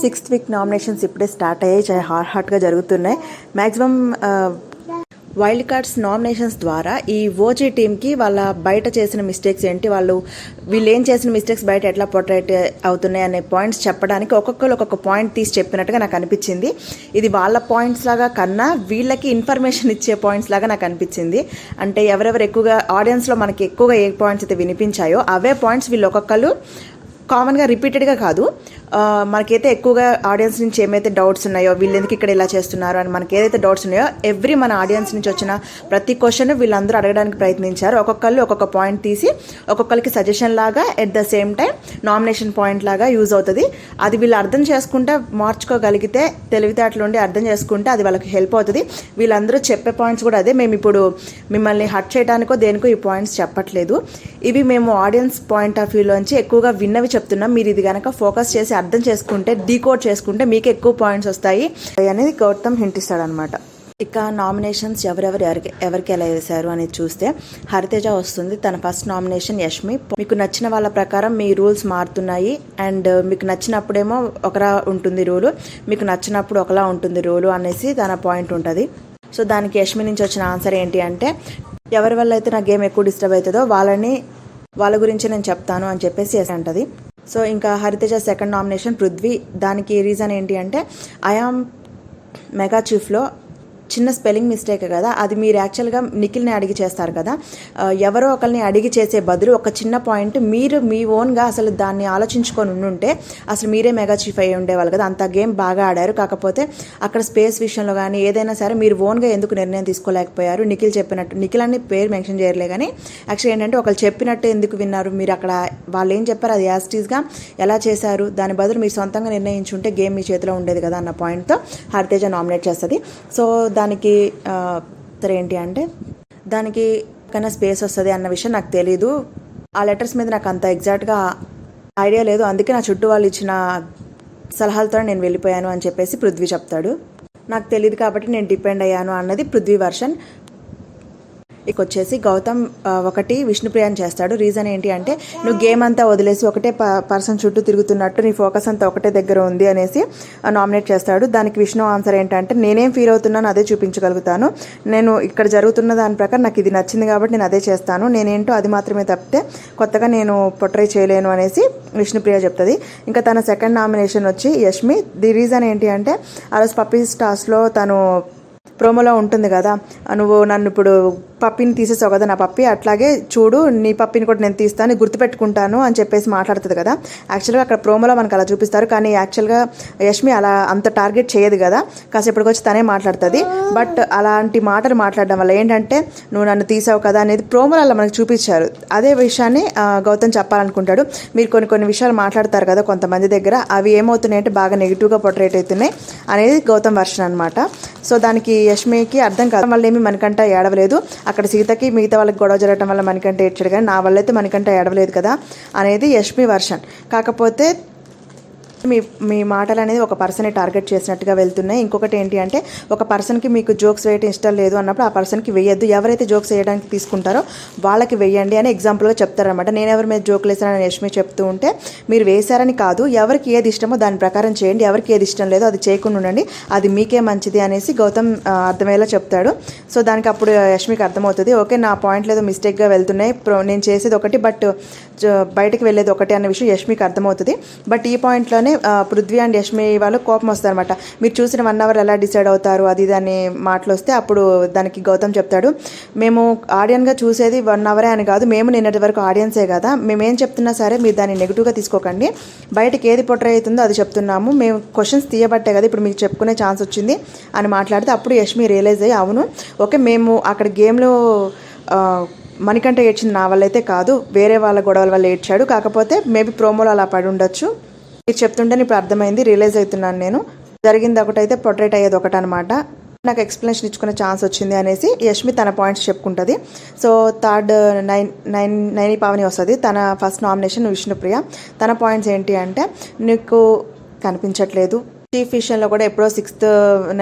Sixth week nominations ఇప్పుడే start అయ్యాయి హార్ హార్ట్గా జరుగుతున్నాయి. మ్యాక్సిమం వైల్డ్ కార్డ్స్ నామినేషన్స్ ద్వారా ఈ ఓజీ టీంకి వాళ్ళ బయట చేసిన మిస్టేక్స్ ఏంటి వాళ్ళు వీళ్ళు ఏం చేసిన మిస్టేక్స్ బయట ఎట్లా పొట్రేట్ అవుతున్నాయి అనే పాయింట్స్ చెప్పడానికి ఒక్కొక్కరు ఒక్కొక్క పాయింట్ తీసి చెప్పినట్టుగా నాకు అనిపించింది. ఇది వాళ్ళ పాయింట్స్ లాగా కన్నా వీళ్ళకి ఇన్ఫర్మేషన్ ఇచ్చే పాయింట్స్ లాగా నాకు అనిపించింది. అంటే ఎవరెవరు ఎక్కువగా ఆడియన్స్లో మనకి ఎక్కువగా ఏ పాయింట్స్ అయితే వినిపించాయో అవే పాయింట్స్ వీళ్ళు ఒక్కొక్కరు కామన్గా రిపీటెడ్గా కాదు. మనకైతే ఎక్కువగా ఆడియన్స్ నుంచి ఏమైతే డౌట్స్ ఉన్నాయో వీళ్ళు ఎందుకు ఇక్కడ ఇలా చేస్తున్నారు అని మనకి ఏదైతే డౌట్స్ ఉన్నాయో ఎవ్రీ మన ఆడియన్స్ నుంచి వచ్చిన ప్రతి క్వశ్చన్ వీళ్ళందరూ అడగడానికి ప్రయత్నించారు. ఒక్కొక్కళ్ళు ఒక్కొక్క పాయింట్ తీసి ఒక్కొక్కరికి సజెషన్ లాగా at the same time nomination point లాగా యూజ్ అవుతుంది. అది వీళ్ళు అర్థం చేసుకుంటే మార్చుకోగలిగితే తెలివితేటలు ఉండి అర్థం చేసుకుంటే అది వాళ్ళకి హెల్ప్ అవుతుంది. వీళ్ళందరూ చెప్పే పాయింట్స్ కూడా అదే. మేము ఇప్పుడు మిమ్మల్ని హట్ చేయడానికో దేనికో ఈ పాయింట్స్ చెప్పట్లేదు. ఇవి మేము ఆడియన్స్ పాయింట్ ఆఫ్ వ్యూలోంచి ఎక్కువగా విన్నవి చెప్తున్నాం. మీరు ఇది కనుక ఫోకస్ చేసి అర్థం చేసుకుంటే డీకోడ్ చేసుకుంటే మీకు ఎక్కువ పాయింట్స్ వస్తాయి అనేది గౌతమ్ హింట్ ఇస్తాడనమాట. ఇక నామినేషన్స్ ఎవరెవరు ఎవరికి ఎవరికి ఎలా వేశారు అనేది చూస్తే హరితేజ వస్తుంది. తన ఫస్ట్ నామినేషన్ యష్మి. మీకు నచ్చిన వాళ్ళ ప్రకారం మీ రూల్స్ మారుతున్నాయి. అండ్ మీకు నచ్చినప్పుడేమో ఒకలా ఉంటుంది రూలు మీకు నచ్చినప్పుడు ఒకలా ఉంటుంది రూలు అనేసి తన పాయింట్ ఉంటుంది. సో దానికి యష్మి నుంచి వచ్చిన ఆన్సర్ ఏంటి అంటే ఎవరి వల్ల అయితే నా గేమ్ ఎక్కువ డిస్టర్బ్ అవుతుందో వాళ్ళని వాళ్ళ గురించి నేను చెప్తాను అని చెప్పేసి అంటది. సో ఇంకా హరితేజ సెకండ్ నామినేషన్ పృథ్వీ. దానికి రీజన్ ఏంటి అంటే ఐఆమ్ మెగా చీఫ్లో చిన్న స్పెల్లింగ్ మిస్టేక్ కదా. అది మీరు యాక్చువల్గా నిఖిల్ని అడిగి చేస్తారు కదా. ఎవరో ఒకరిని అడిగి చేసే బదులు ఒక చిన్న పాయింట్ మీరు మీ ఓన్గా అసలు దాన్ని ఆలోచించుకొని ఉండుంటే అసలు మీరే మెగా చీఫ్ అయ్యి ఉండేవాళ్ళు కదా. అంత గేమ్ బాగా ఆడారు. కాకపోతే అక్కడ స్పేస్ విషయంలో కానీ ఏదైనా సరే మీరు ఓన్గా ఎందుకు నిర్ణయం తీసుకోలేకపోయారు? నిఖిల్ చెప్పినట్టు నిఖిల్ అని పేరు మెన్షన్ చేయలే కానీ యాక్చువల్లీ ఏంటంటే ఒకళ్ళు చెప్పినట్టు ఎందుకు విన్నారు? మీరు అక్కడ వాళ్ళు ఏం చెప్పారు? అది యాస్టీస్గా ఎలా చేశారు? దాని బదులు మీరు సొంతంగా నిర్ణయించుంటే గేమ్ మీ చేతిలో ఉండేది కదా అన్న పాయింట్తో హరితేజ నామినేట్ చేస్తుంది. సో దానికి ఏంటి అంటే దానికి కన్నా స్పేస్ వస్తుంది అన్న విషయం నాకు తెలీదు. ఆ లెటర్స్ మీద నాకు అంత ఎగ్జాక్ట్గా ఐడియా లేదు. అందుకే నా చుట్టూ వాళ్ళు ఇచ్చిన సలహాలతో నేను వెళ్ళిపోయాను అని చెప్పేసి పృథ్వీ చెప్తాడు. నాకు తెలియదు కాబట్టి నేను డిపెండ్ అయ్యాను అన్నది పృథ్వీ వర్షన్ ఇక వచ్చేసి గౌతమ్ ఒకటి విష్ణుప్రియాని చేస్తాడు. రీజన్ ఏంటి అంటే నువ్వు గేమ్ అంతా వదిలేసి ఒకటే పర్సన్ చుట్టూ తిరుగుతున్నట్టు నీ ఫోకస్ అంతా ఒకటే దగ్గర ఉంది అనేసి నామినేట్ చేస్తాడు. దానికి విష్ణు ఆన్సర్ ఏంటంటే నేనేం ఫీల్ అవుతున్నాను అదే చూపించగలుగుతాను. నేను ఇక్కడ జరుగుతున్న దాని ప్రకారం నాకు ఇది నచ్చింది కాబట్టి నేను అదే చేస్తాను. నేనేంటో అది మాత్రమే తప్పితే కొత్తగా నేను పొట్రై చేయలేను అనేసి విష్ణుప్రియ చెప్తుంది. ఇంకా తన సెకండ్ నామినేషన్ వచ్చి యష్మి. ది రీజన్ ఏంటి అంటే ఆ రోజు పప్పీ స్టార్స్లో తను ప్రోమోలో ఉంటుంది కదా నువ్వు నన్ను ఇప్పుడు పప్పిని తీసేసావు కదా నా పప్పి అట్లాగే చూడు నీ పప్పిని కూడా నేను తీస్తాను గుర్తుపెట్టుకుంటాను అని చెప్పేసి మాట్లాడుతుంది కదా. యాక్చువల్గా అక్కడ ప్రోమోలో మనకు అలా చూపిస్తారు కానీ యాక్చువల్గా యష్మి అలా అంత టార్గెట్ చేయదు కదా. కాసేపటికి వచ్చి తనే మాట్లాడుతుంది. బట్ అలాంటి మాటలు మాట్లాడడం వల్ల ఏంటంటే నువ్వు నన్ను తీసావు కదా అనేది ప్రోమోలో అలా మనకు చూపించారు. అదే విషయాన్ని గౌతమ్ చెప్పాలనుకుంటాడు. మీరు కొన్ని కొన్ని విషయాలు మాట్లాడతారు కదా కొంతమంది దగ్గర అవి ఏమవుతున్నాయి అంటే బాగా నెగిటివ్గా పొట్రేట్ అవుతున్నాయి అనేది గౌతమ్ వర్షన్ అనమాట సో దానికి యష్మికి అర్థం కాదు. వాళ్ళు ఏమి మనకంట ఏడవలేదు. అక్కడ సీతకి మిగతా వాళ్ళకి గొడవ జరగడం వల్ల మణికంఠ ఏడ్చాడు కానీ నా వల్ల అయితే మనకంట ఏడవలేదు కదా అనేది యష్మి వర్షన్. కాకపోతే మీ మీ మాటలు అనేది ఒక పర్సన్ని టార్గెట్ చేసినట్టుగా వెళ్తున్నాయి. ఇంకొకటి ఏంటి అంటే ఒక పర్సన్కి మీకు జోక్స్ వేయటం ఇష్టం లేదు అన్నప్పుడు ఆ పర్సన్కి వేయద్దు. ఎవరైతే జోక్స్ వేయడానికి తీసుకుంటారో వాళ్ళకి వేయండి అని ఎగ్జాంపుల్గా చెప్తారనమాట నేను ఎవరి మీద జోక్లు వేసానని యష్మి చెప్తూ ఉంటే మీరు వేశారని కాదు ఎవరికి ఏది ఇష్టమో దాని ప్రకారం చేయండి. ఎవరికి ఏది ఇష్టం లేదో అది చేయకుండా ఉండండి. అది మీకే మంచిది అనేసి గౌతమ్ అర్థమయ్యేలా చెప్తాడు. సో దానికి అప్పుడు యష్మికి అర్థమవుతుంది ఓకే నా పాయింట్లు ఏదో మిస్టేక్గా వెళ్తున్నాయి. ప్రో- నేను చేసేది ఒకటి బట్ బయటకు వెళ్ళేది ఒకటి అనే విషయం యష్మికి అర్థమవుతుంది. బట్ ఈ పాయింట్లోనే ఆ, పృథ్వీ అండ్ యష్మి వాళ్ళు కోపం వస్తారనమాట మీరు చూసిన వన్ అవర్ ఎలా డిసైడ్ అవుతారు? అది దాన్ని మాటలు వస్తే అప్పుడు దానికి గౌతమ్ చెప్తాడు. మేము ఆడియన్గా చూసేది వన్ అవరే అని కాదు మేము నిన్నటి వరకు ఆడియన్సే కదా. మేము ఏం చెప్తున్నా సరే మీరు దాన్ని నెగిటివ్గా తీసుకోకండి. బయటకి ఏది పొట్ర అవుతుందో అది చెప్తున్నాము. మేము క్వశ్చన్స్ తీయబట్టే కదా ఇప్పుడు మీకు చెప్పుకునే ఛాన్స్ వచ్చింది అని మాట్లాడితే అప్పుడు యష్మి రియలైజ్ అయ్యి అవును ఓకే మేము అక్కడ గేమ్లో మణికంఠ ఏడ్చింది నా వల్ల అయితే కాదు. వేరే వాళ్ళ గొడవల వల్ల ఏడ్చాడు. కాకపోతే మేబీ ప్రోమోలో అలా పడి ఉండొచ్చు. మీరు చెప్తుంటే ఇప్పుడు అర్థమైంది రియలైజ్ అవుతున్నాను నేను. జరిగింది ఒకటైతే పొట్రేట్ అయ్యేది ఒకటి అనమాట నాకు ఎక్స్ప్లెనేషన్ ఇచ్చుకునే ఛాన్స్ వచ్చింది అనేసి యష్మి తన పాయింట్స్ చెప్పుకుంటుంది. So third nine nine Naini Pavani వస్తుంది. తన ఫస్ట్ నామినేషన్ విష్ణుప్రియ. తన పాయింట్స్ ఏంటి అంటే నీకు కనిపించట్లేదు. చీఫ్ విషయంలో కూడా ఎప్పుడో సిక్స్త్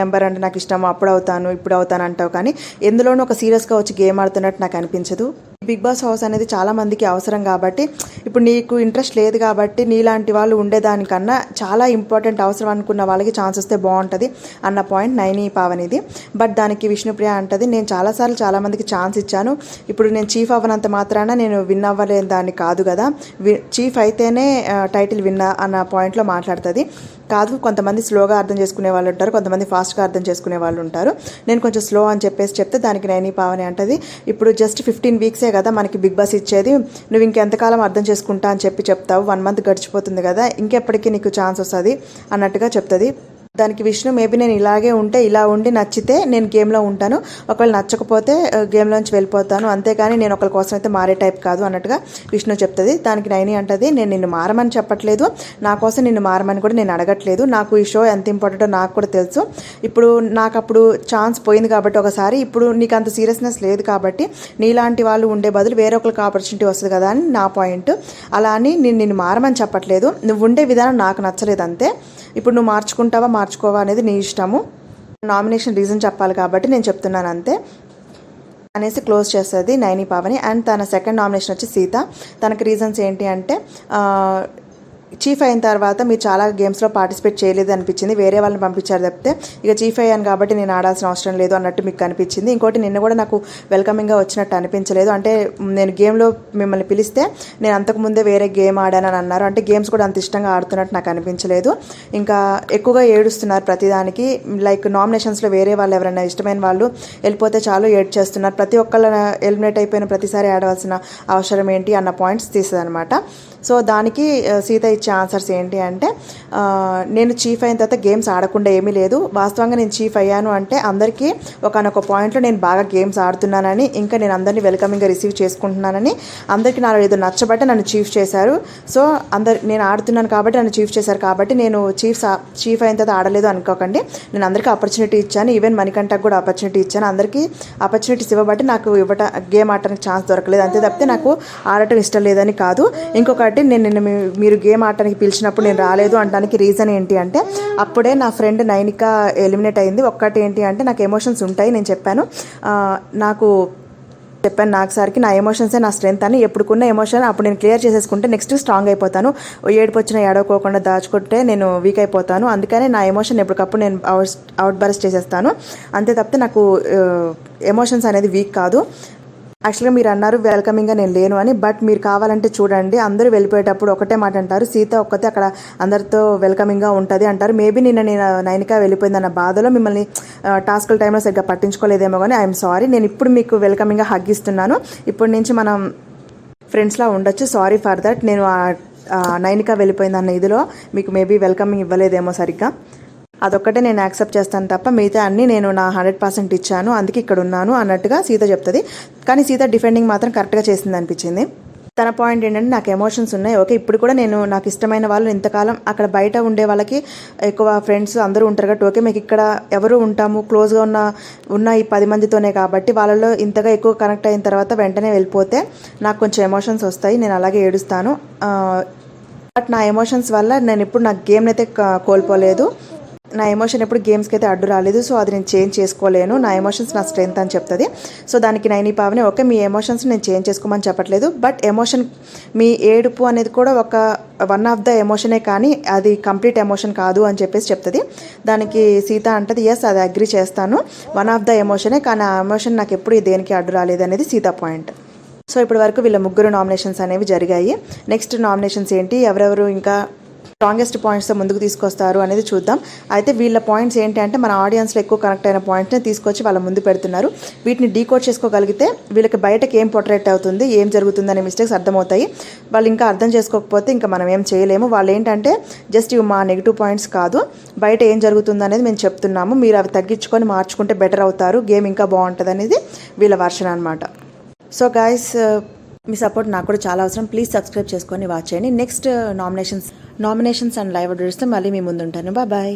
నెంబర్ అంటే నాకు ఇష్టం అప్పుడు అవుతాను ఇప్పుడు అవుతాను అంటావు కానీ ఎందులోనూ ఒక సీరియస్గా వచ్చి గేమ్ ఆడుతున్నట్టు నాకు అనిపించదు. బిగ్ బాస్ హౌస్ అనేది చాలా మందికి అవసరం కాబట్టి ఇప్పుడు నీకు ఇంట్రెస్ట్ లేదు కాబట్టి నీలాంటి వాళ్ళు ఉండేదానికన్నా చాలా ఇంపార్టెంట్ అవసరం అనుకున్న వాళ్ళకి ఛాన్స్ వస్తే బాగుంటుంది అన్న పాయింట్ నైని పావనిది. బట్ దానికి విష్ణుప్రియ అంటది నేను చాలాసార్లు చాలా మందికి ఛాన్స్ ఇచ్చాను. ఇప్పుడు నేను చీఫ్ అవ్వనంత మాత్రాన నేను విన్ అవ్వలేని దాన్ని కాదు కదా. వి చీఫ్ అయితేనే టైటిల్ విన్నా అన్న పాయింట్లో మాట్లాడుతుంది. కాదు కొంతమంది స్లోగా అర్థం చేసుకునే వాళ్ళు ఉంటారు కొంతమంది ఫాస్ట్గా అర్థం చేసుకునే వాళ్ళు ఉంటారు. నేను కొంచెం స్లో అని చెప్పేసి చెప్తే దానికి నైని పావని అంటది ఇప్పుడు జస్ట్ ఫిఫ్టీన్ వీక్సే కదా మనకి బిగ్ బాస్ ఇచ్చేది నువ్వు ఇంకెంతకాలం అర్థం చేసుకుంటా అని చెప్పి చెప్తావు వన్ మంత్ గడిచిపోతుంది కదా ఇంకెప్పటికీ నీకు ఛాన్స్ వస్తుంది అన్నట్టుగా చెప్తుంది. దానికి విష్ణు మేబీ నేను ఇలాగే ఉంటే ఇలా ఉండి నచ్చితే నేను గేమ్లో ఉంటాను. ఒకవేళ నచ్చకపోతే గేమ్లోంచి వెళ్ళిపోతాను. అంతేకాని నేను ఒకరి కోసం అయితే మారే టైప్ కాదు అన్నట్టుగా విష్ణు చెప్తుంది. దానికి నైని అంటది నేను నిన్ను మారమని చెప్పట్లేదు. నా కోసం నిన్ను మారమని కూడా నేను అడగట్లేదు. నాకు ఈ షో ఎంత ఇంపార్టెంటో నాకు కూడా తెలుసు. ఇప్పుడు నాకు అప్పుడు ఛాన్స్ పోయింది కాబట్టి ఒకసారి ఇప్పుడు నీకు అంత సీరియస్నెస్ లేదు కాబట్టి నీలాంటి వాళ్ళు ఉండే బదులు వేరే ఒకరికి ఆపర్చునిటీ వస్తుంది కదా అని నా పాయింట్. అలా అని నేను నిన్ను మారమని చెప్పట్లేదు. నువ్వు ఉండే విధానం నాకు నచ్చలేదు అంతే ఇప్పుడు నువ్వు మార్చుకుంటావా మార్చుకోవా అనేది నీ ఇష్టము. నామినేషన్ రీజన్ చెప్పాలి కాబట్టి నేను చెప్తున్నాను అంతే. అనేసి క్లోజ్ చేస్తుంది నైని పావని. అండ్ తన సెకండ్ నామినేషన్ వచ్చి సీత. తనకి రీజన్స్ ఏంటి అంటే చీఫ్ అయిన తర్వాత మీరు చాలా గేమ్స్లో పార్టిసిపేట్ చేయలేదు అనిపించింది. వేరే వాళ్ళని పంపించారు తప్పితే ఇక చీఫ్ అయ్యాను కాబట్టి నేను ఆడాల్సిన అవసరం లేదు అన్నట్టు మీకు కనిపించింది ఇంకోటి నిన్న కూడా నాకు వెల్కమింగ్గా వచ్చినట్టు అనిపించలేదు. అంటే నేను గేమ్లో మిమ్మల్ని పిలిస్తే నేను అంతకుముందే వేరే గేమ్ ఆడానని అన్నారు. అంటే గేమ్స్ కూడా అంత ఇష్టంగా ఆడుతున్నట్టు నాకు అనిపించలేదు. ఇంకా ఎక్కువగా ఏడుస్తున్నారు ప్రతిదానికి. లైక్ నామినేషన్స్లో వేరే వాళ్ళు ఎవరైనా ఇష్టమైన వాళ్ళు వెళ్ళిపోతే చాలు ఏడ్ చేస్తున్నారు. ప్రతి ఒక్కళ్ళ ఎలిమినేట్ అయిపోయిన ప్రతిసారి ఆడవలసిన అవసరం ఏంటి అన్న పాయింట్స్ తీసేదనమాట అనమాట సో దానికి సీత ఇచ్చే ఆన్సర్స్ ఏంటి అంటే నేను చీఫ్ అయిన తర్వాత గేమ్స్ ఆడకుండా ఏమీ లేదు. వాస్తవంగా నేను చీఫ్ అయ్యాను అంటే అందరికీ ఒకనొక పాయింట్లో నేను బాగా గేమ్స్ ఆడుతున్నానని ఇంకా నేను అందరినీ వెల్కమింగ్గా రిసీవ్ చేసుకుంటున్నానని అందరికీ నాలో ఏదో నచ్చబట్టే నన్ను చీఫ్ చేశారు. సో అందరు నేను ఆడుతున్నాను కాబట్టి నన్ను చీఫ్ చేశారు కాబట్టి నేను చీఫ్ చీఫ్ అయిన తర్వాత ఆడలేదు అనుకోకండి. నేను అందరికీ ఆపర్చునిటీ ఇచ్చాను. ఈవెన్ మణికంఠకు కూడా ఆపర్చునిటీ ఇచ్చాను. అందరికీ ఆపర్చునిటీస్ ఇవ్వబట్టి నాకు ఇవ్వట గేమ్ ఆడటానికి ఛాన్స్ దొరకలేదు. అంతే తప్పితే నాకు ఆడటం ఇష్టం లేదని కాదు. ఇంకొకటి నేను నిన్న మీరు గేమ్ ఆడటానికి పిలిచినప్పుడు నేను రాలేదు అనడానికి రీజన్ ఏంటి అంటే అప్పుడే నా ఫ్రెండ్ నైనిక ఎలిమినేట్ అయింది. ఒక్కటి ఏంటి అంటే నాకు ఎమోషన్స్ ఉంటాయి నేను చెప్పాను. నాకు చెప్పాను నాకు సార్కి నా ఎమోషన్సే నా స్ట్రెంత్ అని ఎప్పుడుకున్న ఎమోషన్ అప్పుడు నేను క్లియర్ చేసేసుకుంటే నెక్స్ట్ స్ట్రాంగ్ అయిపోతాను. ఏడుపు వచ్చిన ఏడవకోకుండా దాచుకుంటే నేను వీక్ అయిపోతాను. అందుకనే నా ఎమోషన్ ఎప్పటికప్పుడు నేను అవుట్ అవుట్ బరస్ట్ చేసేస్తాను. అంతే తప్పితే నాకు ఎమోషన్స్ అనేది వీక్ కాదు. యాక్చువల్గా మీరు అన్నారు వెల్కమింగ్గా నేను లేను అని బట్ మీరు కావాలంటే చూడండి. అందరూ వెళ్ళిపోయేటప్పుడు ఒకటే మాట అంటారు సీత ఒక్కతే అక్కడ అందరితో వెల్కమింగ్గా ఉంటుంది అంటారు. మేబీ నిన్న నేను నైనిక వెళ్ళిపోయిందన్న బాధలో మిమ్మల్ని టాస్కుల టైంలో సరిగ్గా పట్టించుకోలేదేమో కానీ ఐఎమ్ సారీ నేను ఇప్పుడు మీకు వెల్కమింగ్గా హగ్ ఇస్తున్నాను. ఇప్పటి నుంచి మనం ఫ్రెండ్స్లా ఉండొచ్చు. సారీ ఫర్ దట్ నేను నైనికా వెళ్ళిపోయింది అన్న వెళ్ళిపోయిందన్న ఇదిలో మీకు మేబీ వెల్కమింగ్ ఇవ్వలేదేమో సరిగ్గా. అదొక్కటే నేను యాక్సెప్ట్ చేస్తాను తప్ప మిగతా అన్నీ నేను నా హండ్రెడ్ పర్సెంట్ ఇచ్చాను అందుకే ఇక్కడ ఉన్నాను అన్నట్టుగా సీత చెప్తుంది. కానీ సీత డిఫెండింగ్ మాత్రం కరెక్ట్గా చేసింది అనిపించింది. తన పాయింట్ ఏంటంటే నాకు ఎమోషన్స్ ఉన్నాయి. ఓకే ఇప్పుడు కూడా నేను నాకు ఇష్టమైన వాళ్ళు ఇంతకాలం అక్కడ బయట ఉండే వాళ్ళకి ఎక్కువ ఫ్రెండ్స్ అందరూ ఉంటారు కాబట్టి ఓకే మీకు ఇక్కడ ఎవరు ఉంటాము క్లోజ్గా ఉన్న ఉన్న ఈ పది మందితోనే కాబట్టి వాళ్ళలో ఇంతగా ఎక్కువ కనెక్ట్ అయిన తర్వాత వెంటనే వెళ్ళిపోతే నాకు కొంచెం ఎమోషన్స్ వస్తాయి. నేను అలాగే ఏడుస్తాను. బట్ నా ఎమోషన్స్ వల్ల నేను ఇప్పుడు నా గేమ్ని అయితే కోల్పోలేదు. నా ఎమోషన్ ఎప్పుడు గేమ్స్కి అయితే అడ్డు రాలేదు సో అది నేను చేంజ్ చేసుకోలేను. నా ఎమోషన్స్ నా స్ట్రెంత్ అని చెప్తుంది. సో దానికి నైని పావని ఓకే మీ ఎమోషన్స్ నేను చేంజ్ చేసుకోమని చెప్పట్లేదు. బట్ ఎమోషన్ మీ ఏడుపు అనేది కూడా ఒక వన్ ఆఫ్ ద ఎమోషనే కానీ అది కంప్లీట్ ఎమోషన్ కాదు అని చెప్పేసి చెప్తుంది. దానికి సీత అంటది ఎస్ అది అగ్రి చేస్తాను. వన్ ఆఫ్ ద ఎమోషనే కానీ ఆ ఎమోషన్ నాకు ఎప్పుడు దేనికి అడ్డు రాలేదు అనేది సీత పాయింట్ సో ఇప్పటి వరకు వీళ్ళ ముగ్గురు నామినేషన్స్ అనేవి జరిగాయి. నెక్స్ట్ నామినేషన్స్ ఏంటి? ఎవరెవరు ఇంకా స్ట్రాంగెస్ట్ పాయింట్స్ ముందుకు తీసుకొస్తారు అనేది చూద్దాం. అయితే వీళ్ళ పాయింట్స్ ఏంటి అంటే మన ఆడియన్స్లో ఎక్కువ కనెక్ట్ అయిన పాయింట్ని తీసుకొచ్చి వాళ్ళ ముందు పెడుతున్నారు. వీటిని డీకోడ్ చేసుకోగలిగితే వీళ్ళకి బయటకి ఏం పొట్రేట్ అవుతుంది ఏం జరుగుతుంది అనే మిస్టేక్స్ అర్థమవుతాయి. వాళ్ళు ఇంకా అర్థం చేసుకోకపోతే ఇంకా మనం ఏం చేయలేము. వాళ్ళు ఏంటంటే జస్ట్ ఇవి మా నెగిటివ్ పాయింట్స్ కాదు. బయట ఏం జరుగుతుంది అనేది మేము చెప్తున్నాము. మీరు అవి తగ్గించుకొని మార్చుకుంటే బెటర్ అవుతారు. గేమ్ ఇంకా బాగుంటుంది అనేది వీళ్ళ వర్షన్ అనమాట సో గాయస్ మీ సపోర్ట్ నాకు కూడా చాలా అవసరం. ప్లీజ్ సబ్స్క్రైబ్ చేసుకొని వాచ్ చేయండి. Next nominations nominations and live అడ్రస్తో మళ్ళీ మీ ముందు ఉంటాను బాయ్